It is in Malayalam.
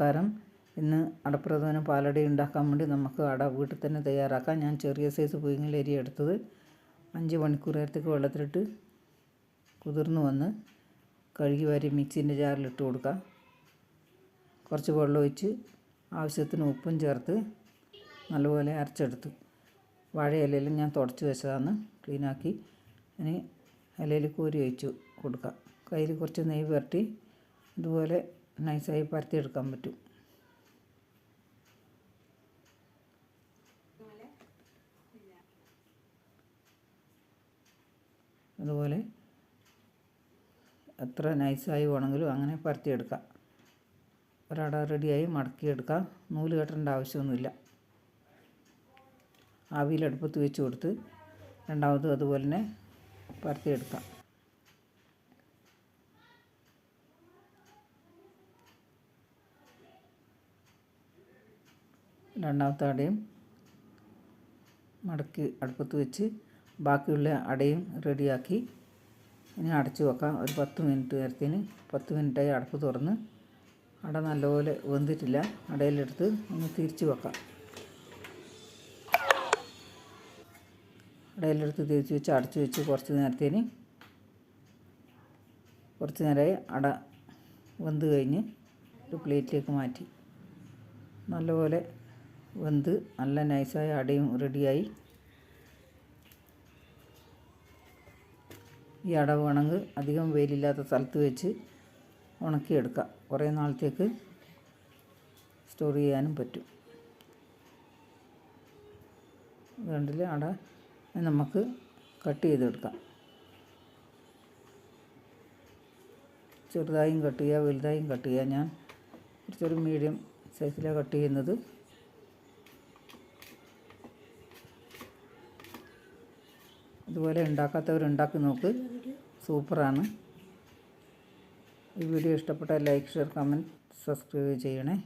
നമസ്കാരം ഇന്ന് അടപ്രധാന പാലട ഉണ്ടാക്കാൻ വേണ്ടി നമുക്ക് അട വീട്ടിൽ തന്നെ തയ്യാറാക്കാം. ഞാൻ ചെറിയ സൈസ് പുയങ്ങലരി എടുത്തത് അഞ്ച് മണിക്കൂർ നേരത്തേക്ക് വെള്ളത്തിലിട്ട് കുതിർന്നു വന്ന് കഴുകി വാരി മിക്സിന്റെ ജാറിലിട്ട് കൊടുക്കാം. കുറച്ച് വെള്ളം ഒഴിച്ച് ആവശ്യത്തിന് ഉപ്പും ചേർത്ത് നല്ലപോലെ അരച്ചെടുത്ത്. വാഴ ഇലയിലും ഞാൻ തുടച്ച് വെച്ചതാണ്. ക്ലീനാക്കി ഇനി ഇലയിൽ കോരി ഒഴിച്ച് കൊടുക്കാം. കയ്യിൽ കുറച്ച് നെയ്യ് പുരട്ടി ഇതുപോലെ നൈസായി പരത്തിയെടുക്കാൻ പറ്റും. അതുപോലെ എത്ര നൈസായി വേണമെങ്കിലും അങ്ങനെ പരത്തിയെടുക്കാം. ഒരട റെഡിയായി മടക്കിയെടുക്കാം. നൂൽ കെട്ടേണ്ട ആവശ്യമൊന്നുമില്ല. ആവിയിലടുപ്പത്ത് വെച്ച് കൊടുത്ത് രണ്ടാമത് അതുപോലെ തന്നെ പരത്തിയെടുക്കാം. രണ്ടാമത്തെ അടയും മടക്കി അടുപ്പത്ത് വെച്ച് ബാക്കിയുള്ള അടയും റെഡിയാക്കി ഇനി അടച്ചു വെക്കാം. ഒരു പത്ത് മിനിറ്റ് നേരത്തിന് പത്ത് മിനിറ്റായി അടപ്പ് തുറന്ന് അട നല്ലപോലെ വെന്തിട്ടില്ല. അടയിലെടുത്ത് ഒന്ന് തിരിച്ച് വെക്കാം. അടയിലെടുത്ത് തിരിച്ച് വെച്ച് അടച്ചു വെച്ച് കുറച്ച് നേരത്തേന് കുറച്ച് നേരമായി അട വെന്ത് കഴിഞ്ഞ് ഒരു പ്ലേറ്റിലേക്ക് മാറ്റി. നല്ലപോലെ വെന്ത് നല്ല നൈസായ അടയും റെഡിയായി. ഈ അട വേണമെങ്കിൽ അധികം വെയിലില്ലാത്ത സ്ഥലത്ത് വെച്ച് ഉണക്കിയെടുക്കാം. കുറേ നാളത്തേക്ക് സ്റ്റോർ ചെയ്യാനും പറ്റും. വേണ്ടിൽ അട നമുക്ക് കട്ട് ചെയ്തെടുക്കാം. ചെറുതായും കട്ട് ചെയ്യുക വലുതായും കട്ട് ചെയ്യുക ഞാൻ കുറച്ചൊരു മീഡിയം സൈസിലാണ് കട്ട് ചെയ്യുന്നത്. ഇതുപോലെ ഉണ്ടാക്കാത്തവർ ഉണ്ടാക്കി നോക്ക്. സൂപ്പറാണ്. ഈ വീഡിയോ ഇഷ്ടപ്പെട്ടാൽ ലൈക്ക് ഷെയർ കമന്റ് സബ്സ്ക്രൈബ് ചെയ്യണേ.